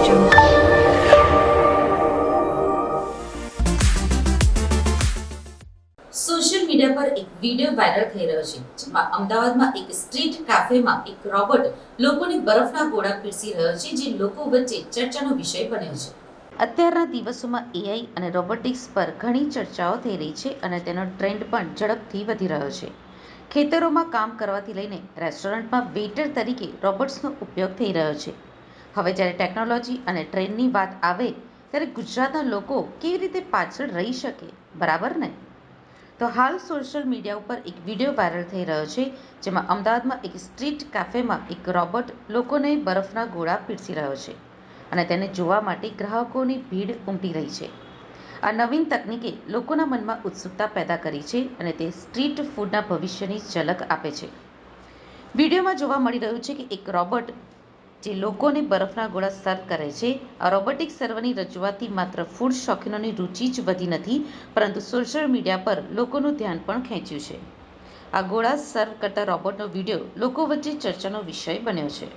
Social media પર એક video viral થઈ રહ્યો છે જેમાં અમદાવાદમાં એક સ્ટ્રીટ કાફેમાં એક રોબોટ લોકોને બરફના ગોળા પીરસી રહ્યો છે જે લોકો વચ્ચે ચર્ચાનો વિષય બન્યો છે. અત્યારના દિવસોમાં એઆઈ અને રોબોટિક્સ પર ઘણી ચર્ચાઓ થઈ રહી છે અને તેનો ટ્રેન્ડ પણ ઝડપથી વધી રહ્યો છે. ખેતરોમાં કામ કરવાથી લઈને રેસ્ટોરન્ટમાં વેટર તરીકે રોબોટ્સનો ઉપયોગ થઈ રહ્યો છે. હવે જ્યારે ટેકનોલોજી અને ટ્રેનની વાત આવે, ત્યારે ગુજરાતના લોકો કેવી રીતે પાછળ રહી શકે? બરાબર ને? તો હાલ સોશિયલ મીડિયા ઉપર એક વીડિયો વાયરલ થઈ રહ્યો છે, જેમાં અમદાવાદમાં એક સ્ટ્રીટ કાફેમાં એક રોબોટ લોકોને બરફના ગોળા પીરસી રહ્યો છે અને તેને જોવા માટે ગ્રાહકોની ભીડ ઉમટી રહી છે. આ નવીન તકનીકે લોકોના મનમાં ઉત્સુકતા પેદા કરી છે અને તે સ્ટ્રીટ ફૂડના ભવિષ્યની ઝલક આપે છે. વિડીયોમાં જોવા મળી રહ્યું છે કે એક રોબોટ જે લોકોને બરફના ગોળા સર્વ કરે છે. આ રોબોટિક સર્વની રજૂઆતથી માત્ર ફૂડ શોખીનોની રુચિ જ વધી નથી, પરંતુ સોશિયલ મીડિયા પર લોકોનું ધ્યાન પણ ખેંચ્યું છે. આ ગોળા સર્વ કરતા રોબોટનો વીડિયો લોકો વચ્ચે ચર્ચાનો વિષય બન્યો છે.